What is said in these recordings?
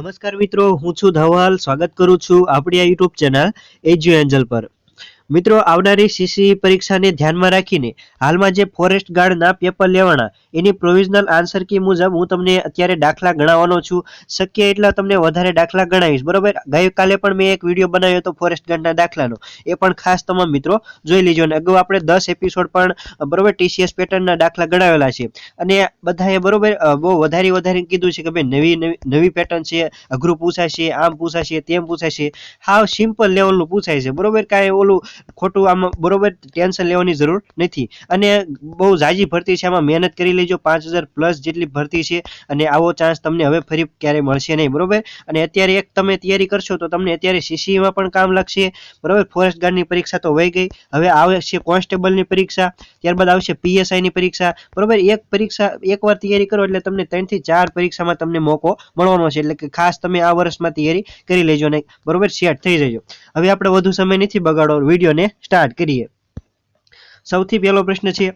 નમસ્કાર મિત્રો, હું છું ધવલ. સ્વાગત કરું છું આપણી આ યુટ્યુબ ચેનલ એજ્યુ એન્જલ પર. મિત્રો, આવનારી સીસી પરીક્ષાને ધ્યાનમાં રાખીને હાલમાં જે ફોરેસ્ટ ગાર્ડના પેપર લેવાના એની પ્રોવિઝનલ આન્સર કી મુજબ હું તમને અત્યારે દાખલા ગણાવવાનો છું. શક્ય એટલા તમને વધારે દાખલા ગણાવીશ, બરોબર? ગઈકાલે પણ મેં એક વીડિયો બનાવ્યો હતો ફોરેસ્ટ ગાર્ડના દાખલાનો. એ પણ ખાસ તમામ મિત્રો જોઈ લેજો અને અગાઉ આપણે દસ એપિસોડ પણ, બરોબર ટીસીએસ પેટર્નના દાખલા ગણાવેલા છે. અને બધાએ, બરોબર બહુ વધારે વધારે કીધું છે કે ભાઈ નવી નવી નવી પેટર્ન છે, અઘરું પૂછાશે આમ પૂછાશે તેમ પૂછાય છે. હાવ સિમ્પલ લેવલનું પૂછાય છે, બરોબર? કાંઈ ઓલું ખોટું આમાં, બરોબર ટેન્શન લેવાની જરૂર નથી. અને બહુ જાજી ભરતી છે, આમાં મહેનત કરી લેજો પાંચ પ્લસ જેટલી ભરતી છે અને આવો ચાન્સ તમને હવે ફરી ક્યારે મળશે નહીં, બરોબર? અને અત્યારે એક તમે તૈયારી કરશો તો તમને અત્યારે સીસીમાં પણ કામ લાગશે, બરોબર? ફોરેસ્ટ ગાર્ડની પરીક્ષા તો વહી ગઈ, હવે આવશે કોન્સ્ટેબલની પરીક્ષા, ત્યારબાદ આવશે પીએસઆઈની પરીક્ષા, બરોબર? એક પરીક્ષા એકવાર તૈયારી કરો એટલે તમને ત્રણથી ચાર પરીક્ષામાં તમને મોકો મળવાનો છે, એટલે કે ખાસ તમે આ વર્ષમાં તૈયારી કરી લેજો નહીં બરોબર? સેટ થઈ જજો. હવે આપણે વધુ સમય નથી બગાડો વિડીયોને સ્ટાર્ટ કરીએ. સૌથી પહેલો પ્રશ્ન છે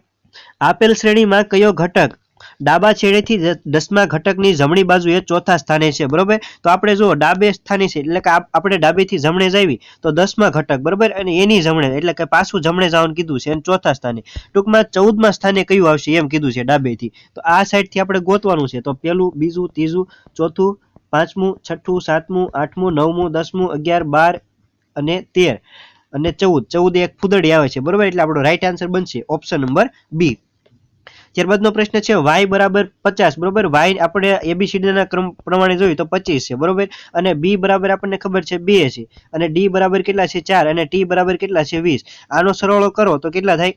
આપેલ શ્રેણીમાં કયો ઘટક? ડાબા છેડેથી દસમા ઘટકની જમણી બાજુએ ચોથા સ્થાને છે, બરોબર? તો આપણે જો ડાબે સ્થાને છે, એટલે કે આપણે ડાબેથી જમણે જાવી તો દસમા ઘટક, બરોબર? અને એની જમણે, એટલે કે પાછું જમણે જવાનું કીધું છે, અને ચોથા સ્થાને. ટૂંકમાં ચૌદમા સ્થાને કયું આવશે એમ કીધું છે ડાબેથી. તો આ સાઈડથી આપણે ગોતવાનું છે, તો પેલું, બીજું, ત્રીજું, ચોથું, પાંચમું, છઠ્ઠું, સાતમું, આઠમું, નવમું, દસમું, અગિયાર, બાર અને તેર. અને ચૌદ. ચૌદ એક ફૂદડી આવે છે. બરોબર? એટલે આપણો રાઈટ આન્સર બનશે ઓપ્શન નંબર બી ત્યારબાદનો પ્રશ્ન છે વાય બરાબર પચાસ. બરોબર? વાય આપણે એબીસીડીના ક્રમ પ્રમાણે જોઈએ તો પચીસ છે. બરોબર? અને બી બરાબર આપણને ખબર છે બે છે. અને ડી બરાબર કેટલા છે? ચાર. અને ટી બરાબર કેટલા છે? વીસ. આનો સરવાળો કરો તો કેટલા થાય?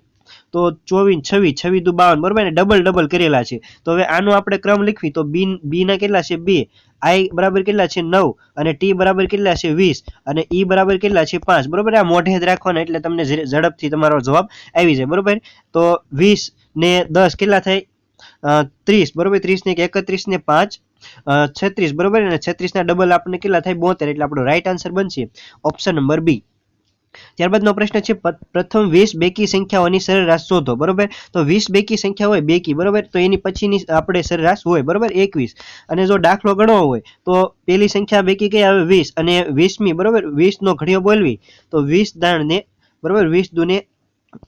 તો ચોવીસ છવ્વીસ છવ્વીસ દુ બાવન, બરોબર ને? ડબલ ડબલ કરેલા છે. તો હવે આનો આપણે ક્રમ લખવી તો બી બી ના કેટલા છે? બે. આઈ બરાબર કેટલા છે? નવ. અને ટી બરાબર કેટલા છે? વીસ. અને ઈ બરાબર કેટલા છે? પાંચ. બરોબર? આ મોઢે જ રાખવાના એટલે તમને ઝડપથી તમારો જવાબ આવી જાય. બરોબર? તો વીસ ને દસ કેટલા થાય? ત્રીસ. બરોબર? ત્રીસ ને એક, એકત્રીસ ને પાંચ. છત્રીસ. બરોબર? અને છત્રીસ ના ડબલ આપણને કેટલા થાય? બોતેર. એટલે આપણો રાઈટ આન્સર બનશે. ઓપ્શન નંબર બી ત્યારબાદનો પ્રશ્ન છે પ્રથમ વીસ બેકી સંખ્યાઓની સરેરાશ શોધો, બરોબર? તો વીસ બેકી સંખ્યા હોય બેકી, બરોબર? તો એની પછીની આપણે સરેરાશ હોય, બરોબર? એકવીસ. અને જો દાખલો ગણવો હોય, તો પેલી સંખ્યા બેકી કઈ આવે? વીસ. અને વીસમી, બરોબર? વીસ નો ઘડિયો બોલવી, તો વીસ દાણને, બરોબર? વીસ દુને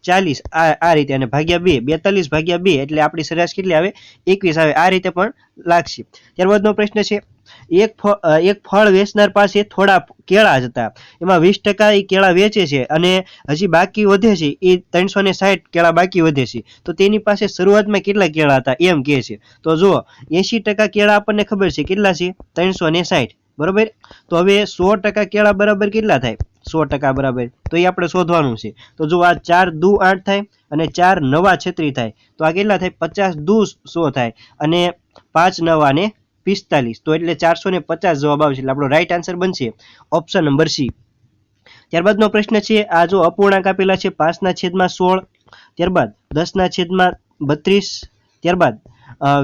ચાલીસ. આ આ રીતે. અને ભાગ્યા બે, બેતાલીસ ભાગ્યા બે, એટલે આપણી સરેરાશ કેટલી આવે? એકવીસ આવે. આ રીતે પણ લાગશે. ત્યારબાદનો પ્રશ્ન છે એક એક ફળ વેચનાર પાસે થોડા કેળા જ હતા. એમાં વીસ ટકા એ કેળા વેચે છે અને હજી બાકી વધે છે. એ ત્રણસો ને સાઠ કેળા બાકી વધે છે. તો તેની પાસે શરૂઆતમાં કેટલા કેળા હતા એમ કહે છે. તો જુઓ, એંશી ટકા કેળા આપણને ખબર છે કેટલા છે? ત્રણસો ને સાઠ. બરોબર? તો હવે સો ટકા કેળા બરાબર કેટલા થાય? સો ટકા બરાબર. તો એ આપણે શોધવાનું છે. તો જો આ ચાર દુ આઠ થાય અને ચાર નવા છત્રી થાય. તો આ કેટલા થાય? પચાસ દુ સો થાય. અને પાંચ નવા ને પિસ્તાલીસ. તો એટલે ચારસો ને પચાસ જવાબ આવશે. એટલે આપણો રાઈટ આન્સર બનશે ઓપ્શન નંબર સી ત્યારબાદનો પ્રશ્ન છે, આ જો અપૂર્ણાંક આપેલા છે, પાંચના છેદમાં સોળ, ત્યારબાદ દસના છેદમાં બત્રીસ, ત્યારબાદ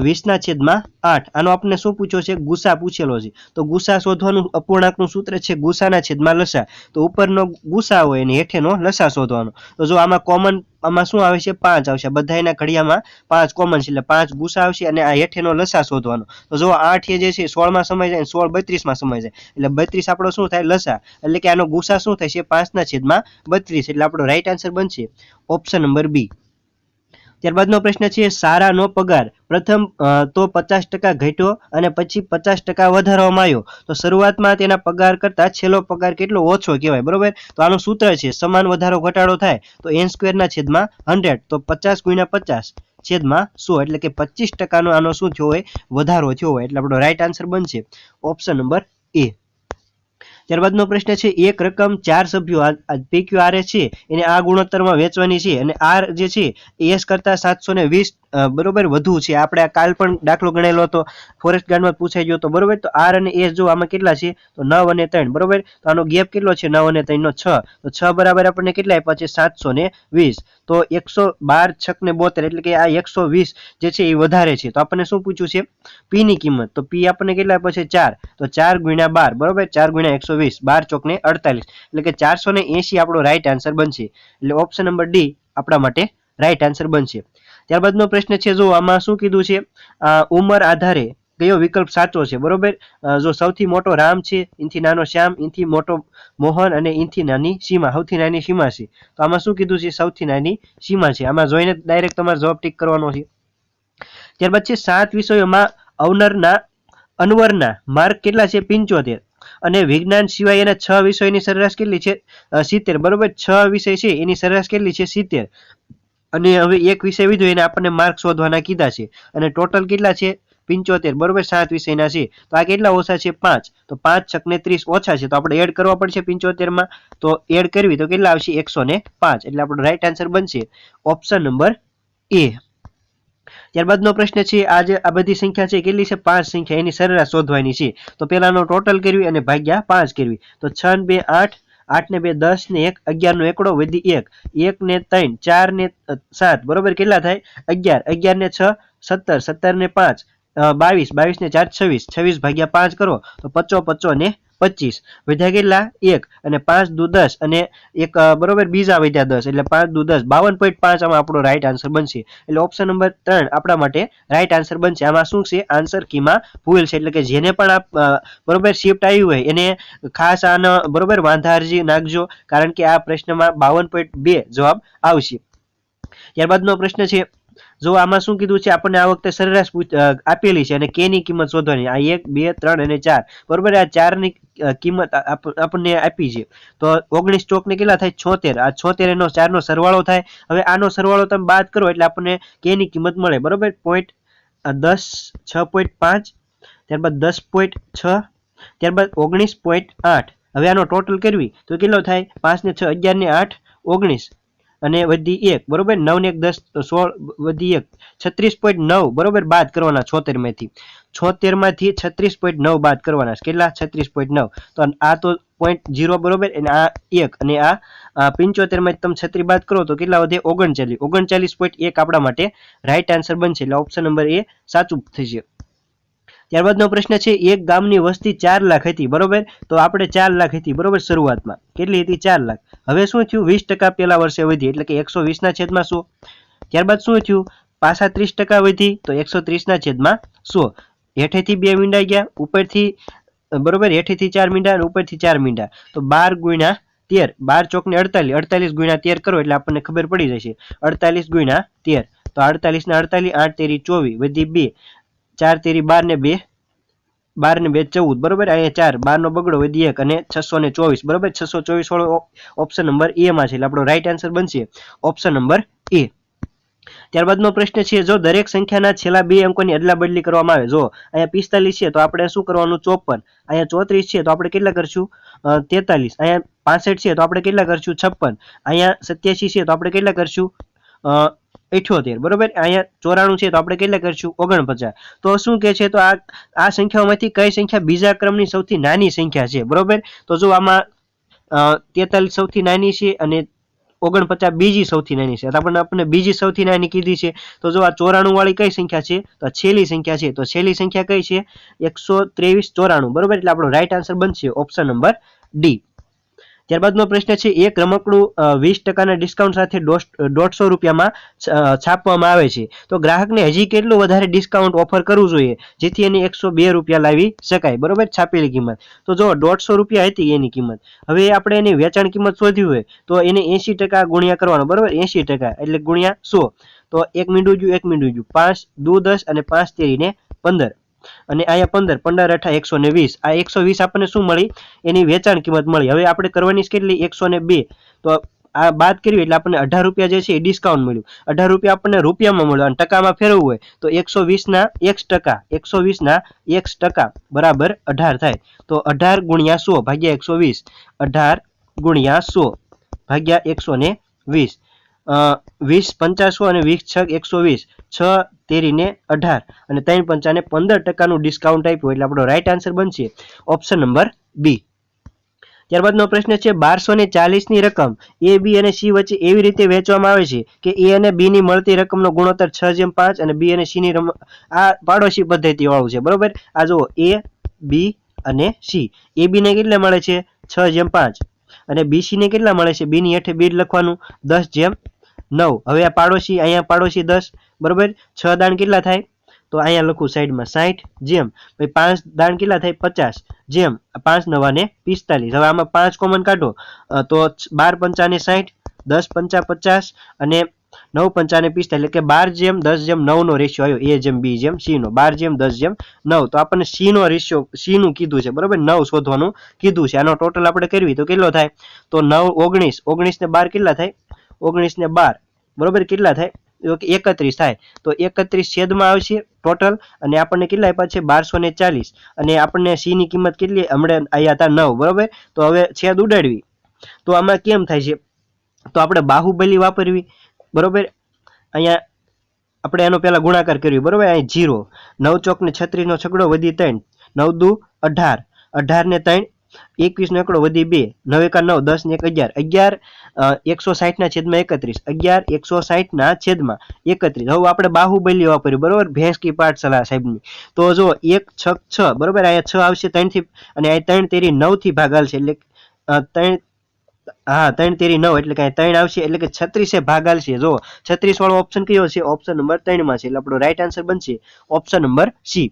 વીસના છેદમાં આઠ. આનો આપણને શું પૂછ્યો છે? ગુસા પૂછેલો છે. તો ગુસા શોધવાનું અપૂર્ણાંકનું સૂત્ર છે ગુસાના છેદમાં લસા. તો ઉપરનો ગુસા હોય અને હેઠેનો લસા શોધવાનો. તો જો આમાં કોમન આમાં શું આવે છે પાંચ આવશે. બધા એના ઘડિયામાં પાંચ કોમન છે એટલે પાંચ ગુસા આવશે અને આ હેઠેનો લસા શોધવાનો. તો જો આઠ એ જે છે સોળમાં સમય જાય સોળ બત્રીસમાં સમય જાય. એટલે બત્રીસ આપણો શું થાય? લસા. એટલે કે આનો ગુસા શું છે પાંચના છેદમાં બત્રીસ. એટલે આપણો રાઈટ આન્સર બનશે. ઓપ્શન નંબર બી ત્યારબાદનો પ્રશ્ન છે, સારાનો પગાર. પ્રથમ તો પચાસ ટકા ઘટ્યો અને પછી પચાસ ટકા વધારવામાં આવ્યો. તો શરૂઆતમાં તેના પગાર કરતા છેલ્લો પગાર કેટલો ઓછો કહેવાય, બરોબર? તો આનું સૂત્ર છે, સમાન વધારો ઘટાડો થાય તો એન સ્ક્વેરના છેદમાં હંડ્રેડ તો પચાસ ગુણ્યા પચાસ છેદમાં સો, એટલે કે પચીસ ટકાનો આનો શું થયો હોય? વધારો થયો હોય, એટલે આપણો રાઈટ આન્સર બનશે. ઓપ્શન નંબર એ ત્યારબાદનો પ્રશ્ન છે, એક રકમ ચાર સભ્યો પીક્યુઆરએસ છે, એને આ ગુણોત્તરમાં વેચવાની છે, અને આર જે છે, એસ કરતા સાતસો વીસ બરોબર વધુ છે. આપણે આ કાલ પણ દાખલો ગણેલો હતો. ફોરેસ્ટ ગાર્ડમાં પૂછાઈ ગયો તો બરોબર? તો આર અને એસ જો આમાં કેટલા છે? તો નવ અને ત્રણ. બરોબર? તો આનો ગેપ કેટલો છે? નવ અને ત્રણ નો છ. તો છ બરાબર આપણને કેટલા આપ્યા છે? સાતસો ને વીસ. તો એકસો બાર છક ને બોતેર એટલે કે આ એકસો વીસ જે છે એ વધારે છે. તો આપણને શું પૂછ્યું છે? પી ની કિંમત. તો પી આપણને કેટલા આપ્યો છે? ચાર. તો ચાર ગુણ્યા બાર. બરોબર? ચાર ગુણ્યા એકસો વીસ. બાર ચોક ને અડતાલીસ. એટલે કે ચારસો ને એસી આપણો રાઈટ આન્સર બનશે. એટલે ઓપ્શન નંબર ડી આપણા માટે રાઈટ આન્સર બનશે. ત્યારબાદનો પ્રશ્ન છે, જો આમાં શું કીધું છે? ઉંમર આધારે કયો વિકલ્પ સાચો છે? બરોબર? જો સૌથી મોટો રામ છે, ઇનથી નાનો શ્યામ, ઇનથી મોટો મોહન અને ઇનથી નાની સીમા, સૌથી નાની સીમા છે. તો આમાં શું કીધું છે? સૌથી નાની સીમા છે. આમાં જોઈને ડાયરેક્ટ તમારે જવાબ ટીક કરવાનો છે. ત્યારબાદ છે, સાત વિષયોમાં અવનરના, અનવરના માર્ક કેટલા છે? પંચોતેર. અને વિજ્ઞાન સિવાય એના છ વિષયોની સરેરાશ કેટલી છે? સિત્તેર. બરોબર? છ વિષય છે, એની સરેરાશ કેટલી છે? સિત્તેર. અને હવે એક વિષય વિધો એને આપણને માર્ક શોધવાના કીધા છે. અને ટોટલ કેટલા છે? પંચોતેર. બરોબર, સાત વિષયના છે. તો આ કેટલા ઓછા છે? પાંચ. તો પાંચ છક ને ત્રીસ ઓછા છે. તો આપણે એડ કરવા પડશે પંચોતેરમાં. તો એડ કરવી તો કેટલા આવશે? એકસો ને પાંચ. એટલે આપણો રાઈટ આન્સર બનશે ઓપ્શન નંબર એ. ત્યારબાદનો પ્રશ્ન છે, આજે આ બધી સંખ્યા છે કેટલી છે? પાંચ સંખ્યા. એની સરેરાશ શોધવાની છે. તો પેલાનો ટોટલ કરવી અને ભાગ્યા પાંચ કરવી. તો છ બે આઠ આઠ ને બે દસ ને એક અગિયાર નો એકડો વધી એક. એક ને ત્રણ ચાર ને સાત. બરોબર? કેટલા થાય? અગિયાર. અગિયાર ને છ, સત્તર. સત્તર ને પાંચ બાવીસ બાવીસ. ને ચાર, છવ્વીસ. છવ્વીસ ભાગ્યા પાંચ કરો તો પચો પચો ને પચીસ. વધ્યા કેટલા? એક. અને પાંચ દુ દસ. અને એક બરોબર બીજા વધ્યા દસ. એટલે પાંચ દુ દસ. બાવન પોઈન્ટ પાંચ આમાં આપણો રાઈટ આન્સર બનશે. એટલે ઓપ્શન નંબર ત્રણ આપણા માટે રાઈટ આન્સર બનશે. આમાં શું છે? આન્સર કીમાં ભૂલ છે. એટલે કે જેને પણ આ બરોબર શિફ્ટ આવ્યું હોય, એને ખાસ આનો, બરોબર વાંધા અરજી નાખજો. કારણ કે આ પ્રશ્નમાં બાવન પોઈન્ટ બે જવાબ આવશે. ત્યારબાદનો પ્રશ્ન છે જો આમાં શું કીધું છે, આપણને આ વખતે સરેરાશ આપેલી છે અને કે ની કિંમત શોધવાની? આ એક, બે, ત્રણ અને ચાર. બરોબર આ ચારની કિંમત આપણને આપી છે. તો ઓગણીસ સ્ટોક ને કેટલા થાય? છોતેર. આ છોતેર એનો ચાર નો સરવાળો થાય. હવે આનો સરવાળો તમે બાદ કરો એટલે આપણને કે ની કિંમત મળે. બરોબર? પોઈન્ટ દસ, છ પોઈન્ટ પાંચ, ત્યારબાદ દસ પોઈન્ટ છ, ત્યારબાદ ઓગણીસ પોઈન્ટ આઠ. હવે આનો ટોટલ કરવી. તો કેટલો થાય? પાંચ ને છ, અગિયાર ને આઠ, ઓગણીસ. અને વધી એક, બરોબર? નવ ને એક દસ સોળ, વધી એક. છત્રીસ પોઈન્ટ નવ, બરોબર? બાદ કરવાના છોતેરમાંથી છોતેરમાંથી છત્રીસ પોઈન્ટ નવ બાદ કરવાના. કેટલા? છત્રીસ પોઈન્ટ નવ. તો આ તો પોઈન્ટ જીરો બરોબર? અને આ એક, અને આ પંચોતેરમાંથી તમે છત્રી બાદ કરો, તો કેટલા વધે? ઓગણચાલીસ. ઓગણચાલીસ પોઈન્ટ એક આપણા માટે રાઈટ આન્સર બનશે. એટલે ઓપ્શન નંબર એ સાચું થશે ત્યારબાદનો પ્રશ્ન છે, એક ગામની વસ્તી ચાર લાખ હતી, બરોબર? તો આપણે ચાર લાખ હતી, બરોબર, શરૂઆતમાં. કેટલી હતી? ચાર લાખ. હવે શું થયું? વીસ ટકા વર્ષે વધી, એટલે કે એકસો વીસના છેદમાં સો. ત્યારબાદ શું થયું? પાછા ત્રીસ વધી, તો એકસો ત્રીસના છેદમાં સો. હેઠેથી બે મીંડા ગયા, ઉપરથી, બરોબર, હેઠેથી ચાર મીંડા અને ઉપરથી ચાર મીંડા. તો બાર ગુણ્યા તેર. બાર ચોકને અડતાલીસ. અડતાલીસ ગુણ્યા તેર કરો, એટલે આપણને ખબર પડી જશે. અડતાલીસ ગુણ્યા તેર. તો અડતાલીસ ને અડતાલીસ, આઠ તેરી ચોવીસ વધી બે. ચાર તેરી બાર ને બે, બાર ને બે ચૌદ, બરોબર? અહીંયા ચાર, બાર નો બગડો વધી એક અને છસો ને ચોવીસ, બરોબર? છસો ચોવીસ વાળો ઓપ્શન નંબર એ માં છે. એટલે આપણો રાઈટ આન્સર બનશે ઓપ્શન નંબર એ ત્યારબાદનો પ્રશ્ન છે, જો દરેક સંખ્યાના છેલ્લા બે અંકોની અદલા બદલી કરવામાં આવે, જો અહીંયા પિસ્તાલીસ છે, તો આપણે શું કરવાનું? ચોપન. અહીંયા ચોત્રીસ છે, તો આપણે કેટલા કરશું? તેતાલીસ. અહીંયા પાસઠ છે, તો આપણે કેટલા કરશું? છપ્પન. અહીંયા સત્યાસી છે, તો આપણે કેટલા કરશું? અઠ્યોતેર, બરોબર? અહીંયા ચોરાણું છે, તો આપણે કેટલા કરશું? ઓગણપચાસ. તો શું કે છે? તો આ આ સંખ્યાઓમાંથી કઈ સંખ્યા? બીજા ક્રમની સૌથી નાની સંખ્યા છે, બરોબર? તો જો આમાં તેતાલીસ સૌથી નાની છે અને ઓગણપચાસ બીજી સૌથી નાની છે. તો આપણને આપણને બીજી સૌથી નાની કીધી છે. તો જો આ ચોરાણું વાળી કઈ સંખ્યા છે? તો છેલ્લી સંખ્યા છે. તો છેલ્લી સંખ્યા કઈ છે? એકસો ત્રેવીસ ચોરાણું, બરોબર? એટલે આપણો રાઈટ આન્સર બનશે ઓપ્શન નંબર ડી ત્યારબાદનો પ્રશ્ન છે, એક રમકડું વીસ ટકાના ડિસ્કાઉન્ટ સાથે દોઢસો રૂપિયામાં છાપવામાં આવે છે. તો ગ્રાહકને હજી કેટલું વધારે ડિસ્કાઉન્ટ ઓફર કરવું જોઈએ, જેથી એને એકસો બે રૂપિયા લાવી શકાય? બરોબર? છાપેલી કિંમત. તો જો દોઢસો રૂપિયા હતી એની કિંમત. હવે આપણે એની વેચાણ કિંમત શોધવી હોય, તો એને એસી ટકા ગુણ્યા કરવાનો, બરોબર? એસી ટકા, એટલે ગુણ્યા સો. તો એક મીંડું જુ એક મીંડું જુ પાંચ, દુ, દસ અને પાંચ તેરીને પંદર. અને અહીંયા પંદર પંદર, અઠા, એકસો ને વીસ. આ એકસો વીસ આપણને શું મળી? એની વેચાણ કિંમત મળી. હવે આપણે કરવાની કેટલી? એકસો ને બે. તો આ બાદ કરવી એટલે આપણને અઢાર રૂપિયા જે છે એ ડિસ્કાઉન્ટ મળ્યું. અઢાર રૂપિયા આપણને રૂપિયામાં મળ્યું. અને ટકામાં ફેરવવું હોય તો એકસો વીસના એક્સ ટકા, એકસો વીસના એક્સ ટકા. બરાબર, અઢાર થાય. તો અઢાર ગુણ્યા સો ભાગ્યા એકસો વીસ. અઢાર ગુણ્યા સો ભાગ્યા એકસો ને વીસ. વીસ પંચાસો અને વીસ છ એકસો વીસ. છ તેરીને અઢાર. અને ત્રણ પંચાને પંદર ટકાનું ડિસ્કાઉન્ટ આપ્યું એટલે આપણો રાઈટ આન્સર બનશે ઓપ્શન નંબર બી ત્યારબાદનો પ્રશ્ન છે બારસો ને ચાલીસની રકમ એ બી અને સી વચ્ચે એવી રીતે વેચવામાં આવે છે કે એ અને બી ની મળતી રકમનો ગુણોત્તર છ જેમ પાંચ અને બી અને સી ની રમ, આ પાડોશી પદ્ધતિ વાળું છે. બરોબર? આ જુઓ એ બી અને સી એ બી ને કેટલા મળે છે? છ જેમ પાંચ. અને બીસી ને કેટલા મળે છે? બી ની હેઠે બી લખવાનું. દસ જેમ નવ. હવે આ પાડોશી, અહીંયા પાડોશી દસ. બરોબર? છ દાણ કેટલા થાય? તો અહીંયા લખું સાઈડમાં સાઠ જેમ? પછી પાંચ દાણ કેટલા થાય? પચાસ. જેમ? પાંચ નવા ને પિસ્તાલીસ. હવે આમાં પાંચ કોમન કાઢો. તો બાર પંચાને સાઠ દસ, પંચા, પચાસ. અને નવ પંચાને પિસ્તાલીસ. એટલે કે બાર જેમ, દસ જેમ નવ નો રેશિયો આવ્યો. એ જેમ, બી જેમ, સી નો. બાર જેમ, દસ જેમ, નવ. તો આપણને સી નો રેશિયો સી નું કીધું છે. બરોબર? નવ શોધવાનું કીધું છે. આનો ટોટલ આપણે કરવી. તો કેટલો થાય? તો નવ, ઓગણીસ. ઓગણીસ ને બાર કેટલા થાય? ઓગણીસ ને બાર. બરોબર? કેટલા થાય? ઓકે એકત્રીસ થાય. તો એકત્રીસ છેદમાં આવશે ટોટલ અને આપણને કેટલા આપ્યા છે? બારસો ને ચાલીસ. અને આપણને સી ની કિંમત કેટલી? હમણાં અહીંયા હતા નવ. બરોબર? તો હવે છેદ ઉડાડવી. તો આમાં કેમ થાય છે? તો આપણે બાહુબલી વાપરવી. બરોબર? અહીંયા આપણે એનો પહેલા ગુણાકાર કર્યો. બરોબર? અહીં જીરો. નવ ચોક ને છત્રીસ નો છગડો વધી ત્રણ. નવ દુ અઢાર. અઢાર ને ત્રણ. એકવીસ નો એકડો વધી બે, નવ એકા નવ, દસ ને એક અગિયાર. અગિયાર એકસો સાઠ ના છેદમાં એકત્રીસ. અગિયાર, એકસો સાઠ ના છેદમાં એકત્રીસ. હવે આપણે બાહુબલી વાપર્યું, બરોબર? ભેંસ કી પાઠશાલા સાહેબની. તો જો એક, છ છ, બરોબર? અહીંયા છ આવશે ત્રણથી અને અહીંયા ત્રણ તેરી નવથી ભાગાલ છે એટલે ત્રણ, હા, ત્રણ તેરી નવ, એટલે કે ત્રણ આવશે, એટલે કે છત્રીસે ભાગાલ છે જો, છત્રીસ વાળો ઓપ્શન કયો છે? ઓપ્શન નંબર ત્રણમાં છે. એટલે આપણો રાઈટ આન્સર બનશે ઓપ્શન નંબર સી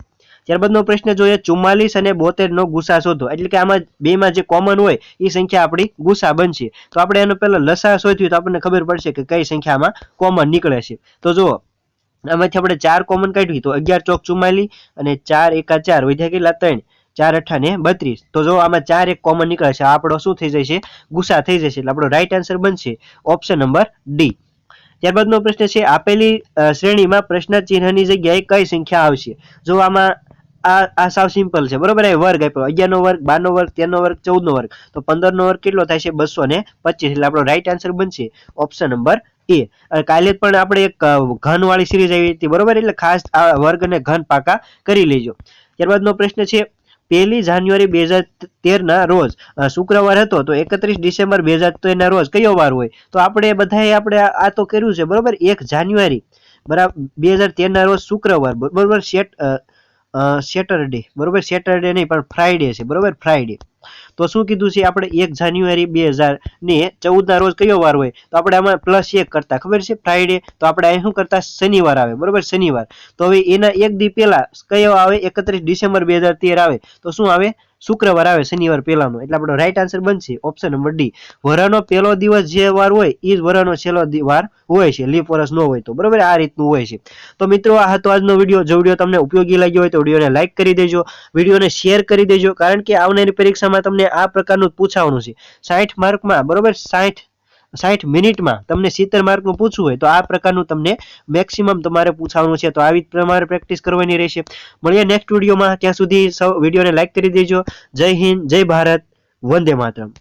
ત્યારબાદનો પ્રશ્ન જોઈએ, ચુમ્માલીસ અને બોતેર નો ગુસા શોધો. એટલે કે આમાં બે માં જે કોમન હોય એ સંખ્યા આપણી ગુસા બનશે. તો આપણે એનો પહેલા લસા શોધ્યું, તો આપણને ખબર પડશે કે કઈ સંખ્યામાં કોમન નીકળે છે. તો જુઓ, આમાંથી આપણે ચાર કોમન કાઢવી તો અગિયાર ચોક ચુમ્માલી અને ચાર એકા ચાર, વધ્યા કેટલા? ત્રણ. ચાર અઠ્ઠા ને બત્રીસ. તો જો આમાં ચાર એક કોમન નીકળે છે. આપણો શું થઈ જશે? ગુસા થઈ જશે. એટલે આપણો રાઈટ આન્સર બનશે ઓપ્શન નંબર ડી ત્યારબાદનો પ્રશ્ન છે, આપેલી શ્રેણીમાં પ્રશ્ન ચિહ્નની જગ્યાએ કઈ સંખ્યા આવશે? જો આમાં આ આ સાવ સિમ્પલ છે. બરોબર? એ વર્ગ આપ્યો. અગિયાર નો વર્ગ બાર નો વર્ગ તેર નો વર્ગ ચૌદ નો વર્ગ. તો પંદર નો વર્ગ કેટલો થાય છે? બસો ને પચીસ. એટલે આપણો રાઈટ આન્સર બનશે ઓપ્શન નંબર એ કાલે પણ આપણે એક ઘનવાળી ઘન વાળી સિરીઝ આવી હતી. બરોબર? એટલે ખાસ આ વર્ગ અને ઘન પાકા કરી લેજો. ત્યારબાદનો પ્રશ્ન છે, પહેલી જાન્યુઆરી બે હજાર તેર ના રોજ શુક્રવાર હતો, તો એકત્રીસ ડિસેમ્બર બે હજાર તેર ના રોજ કયો વાર હોય? તો આપણે બધાએ આપણે આ તો કર્યું છે. બરોબર? એક જાન્યુઆરી બરાબર બે હજાર તેર ના રોજ શુક્રવાર. બરોબર? સેટ સેટરડે બરોબર? સેટરડે નહીં પણ ફ્રાઈડે છે. બરોબર? ફ્રાઈડે તો શું કીધું છે આપણે એક જાન્યુઆરી બે હજાર ને ચૌદ ના રોજ કયો વાર હોય? તો આપણે આમાં પ્લસ એક કરતા, ખબર છે? ફ્રાઈડે તો આપણે અહીં શું કરતા? શનિવાર આવે, બરોબર? શનિવાર. તો હવે એના એક દી પહેલા કયો આવે? એકત્રીસ ડિસેમ્બર બે હજાર તેર આવે. તો શું આવે? શુક્રવાર આવે, શનિવાર પહેલાનો. એટલે આપણો રાઈટ આન્સર બનશે ઓપ્શન નંબર ડી. વરાનો પહેલો દિવસ જે વાર હોય એ જ વરાનો છેલ્લો વાર હોય છે. લીપ વર્ષ ન હોય તો, બરોબર? આ રીતનું હોય છે. તો મિત્રો, આ હતો આજનો વીડિયો. જો વીડિયો તમને ઉપયોગી લાગ્યો હોય તો વિડીયોને લાઈક કરી દેજો. વિડીયોને શેર કરી દેજો, કારણ કે આવનારી પરીક્ષામાં તમને આ પ્રકારનું પૂછાવાનું છે. સાઠ માર્કમાં, બરોબર? સાઠ સાઠ મિનિટમાં તમને સિત્તેર માર્કનું પૂછવું હોય તો આ પ્રકારનું તમને મેક્સિમમ તમારે પૂછવાનું છે. તો આવી પ્રમાણે પ્રેક્ટિસ કરવાની રહેશે. મળીએ નેક્સ્ટ વિડીયોમાં ત્યાં સુધી વિડીયોને લાઈક કરી દેજો. જય હિન્દ, જય ભારત. વંદે માતરમ.